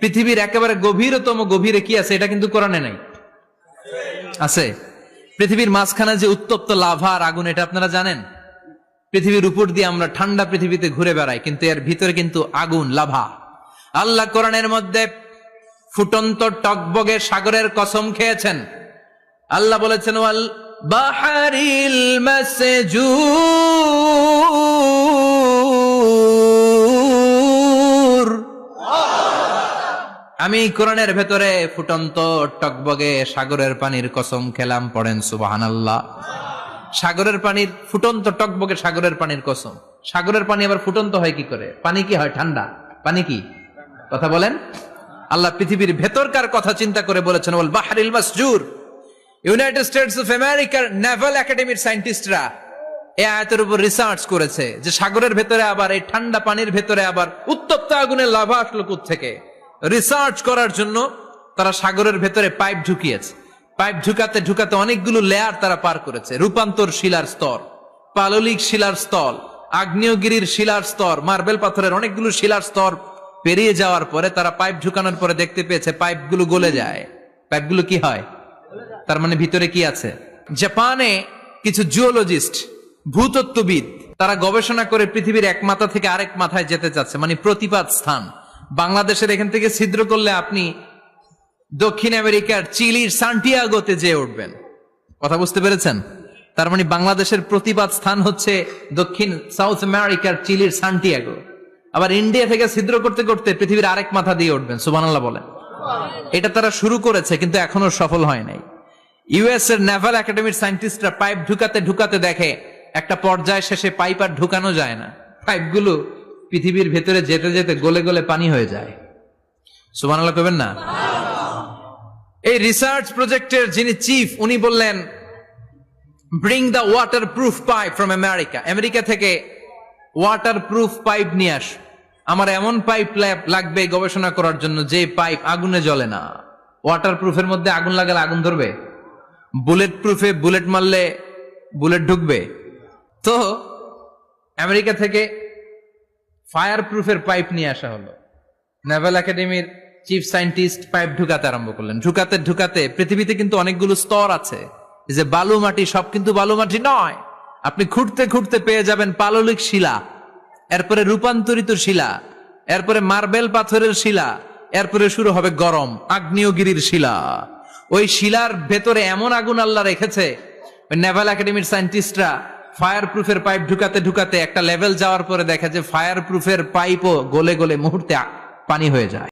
পৃথিবীর একেবারে গভীরতম গভীরে কি আছে? এটা কিন্তু কোরআনে নাই। আছে? পৃথিবীর মাঝখানে যে উত্তপ্ত লাভা আর আগুন, এটা আপনারা জানেন? পৃথিবীর উপর দিয়ে আমরা ঠান্ডা পৃথিবীতে ঘুরে বেড়াই, কিন্তু এর ভিতরে কিন্তু আগুন, লাভা। আল্লাহ কোরআনের মধ্যে ফুটন্ত টকবগে সাগরের কসম খেয়েছেন। আল্লাহ বলেছেন, ওয়াল বাহারিল মাসজুর আমি কোরআনের ভেতরে ফুটন্ত টকবগে সাগরের পানির কসম খেলাম, পড়েন সুবাহান আল্লাহ সাগরের পানির, ফুটন্ত টকবগে সাগরের পানির কসম। সাগরের পানি আবার ফুটন্ত হয় কি করে? পানি কি হয় ঠান্ডা? পানি কি? কথা বলেন? আল্লাহ পৃথিবীর ভেতরকার কথা চিন্তা করে বলেছেন বল বাহারিল মাসজুর। ইউনাইটেড স্টেটস অফ আমেরিকার নেভাল একাডেমির সায়েন্টিস্টরা এই আয়াতের উপর রিসার্চ করেছে যে সাগরের ভেতরে আবার, এই ঠান্ডা পানির ভেতরে আবার উত্তপ্ত আগুনের লাভা আসলো থেকে রিসার্চ করার জন্য তারা সাগরের ভেতরে পাইপ ঢুকিয়েছে। পাইপ ঢুকাতে ঢুকাতে অনেকগুলো লেয়ার তারা পার করেছে। রূপান্তর শিলার স্তর, পাললিক শিলার স্তর, আগ্নেয়গিরির শিলার স্তর, মার্বেল পাথরের অনেকগুলো শিলার স্তর পেরিয়ে যাওয়ার পরে তারা পাইপ ঢুকানোর পরে দেখতে পেয়েছে পাইপগুলো গলে যায়। পাইপগুলো কি হয়? তার মানে ভিতরে কি আছে? জাপানে কিছু জিওলজিস্ট ভূতত্ত্ববিদ, তারা গবেষণা করে পৃথিবীর এক মাথা থেকে আরেক মাথায় যেতে চাচ্ছে মানে প্রতিপাদ স্থান। বাংলাদেশের এখান থেকে ছিদ্র করলে আপনি দক্ষিণ আমেরিকার চিলির সান্টিয়াগোতে যেয়ে উঠবেন। কথা বুঝতে পেরেছেন? তার মানে বাংলাদেশের প্রতিবাদ স্থান হচ্ছে দক্ষিণ সাউথ আমেরিকার চিলির সান্টিয়াগো। আবার ইন্ডিয়া থেকে ছিদ্র করতে করতে পৃথিবীর আরেক মাথা দিয়ে উঠবেন সুবানাল্লাহ বলেন। এটা তারা শুরু করেছে, কিন্তু এখনও সফল হয় নাই। ইউএস এর নেভাল একাডেমির সায়েন্টিস্টরা পাইপ ঢুকাতে ঢুকাতে দেখে, একটা পর্যায় শেষে পাইপ আর ঢুকানো যায় না। পাইপগুলো পৃথিবীর ভেতরে যেতে যেতে গলে গলে পানি হয়ে যায়। সুবহানাল্লাহ কবেন না? এই রিসার্চ প্রজেক্টের যিনি চিফ উনি বললেন bring the waterproof pipe from America America থেকে ওয়াটার প্রুফ পাইপ নিয়ে আস। আমার এমন পাইপ লাগবে গবেষণা করার জন্য যে পাইপ আগুনে জ্বলে না। ওয়াটার প্রুফের মধ্যে আগুন লাগালে আগুন ধরবে। বুলেট প্রুফে বুলেট মারলে বুলেট ঢুকবে। তো আমেরিকা থেকে ফায়ার প্রুফের পাইপ নিয়ে আসা হলো। নেভাল একাডেমির চিফ সায়েন্টিস্ট পাইপ ঢুকাতে আরম্ভ করলেন। ঢুকাতে ঢুকাতে পৃথিবীতে কিন্তু অনেকগুলো স্তর আছে। যে বালু মাটি, সব কিন্তু বালু মাটি নয়। আপনি খুঁড়তে খুঁড়তে পেয়ে যাবেন পাললিক শিলা, এরপরে রূপান্তরিত শিলা, এরপরে মার্বেল পাথরের শিলা, এরপরে শুরু হবে গরম, আগ্নেয়গিরির শিলা। ওই শিলার ভেতরে এমন আগুন আল্লাহ রেখেছে। নেভাল একাডেমির সায়েন্টিস্টরা ফায়ার প্রুফের পাইপ ঢুকাতে ঢুকাতে একটা লেভেল যাওয়ার পরে দেখা যে ফায়ার প্রুফের পাইপও গলে গলে মুহূর্তে পানি হয়ে যায়।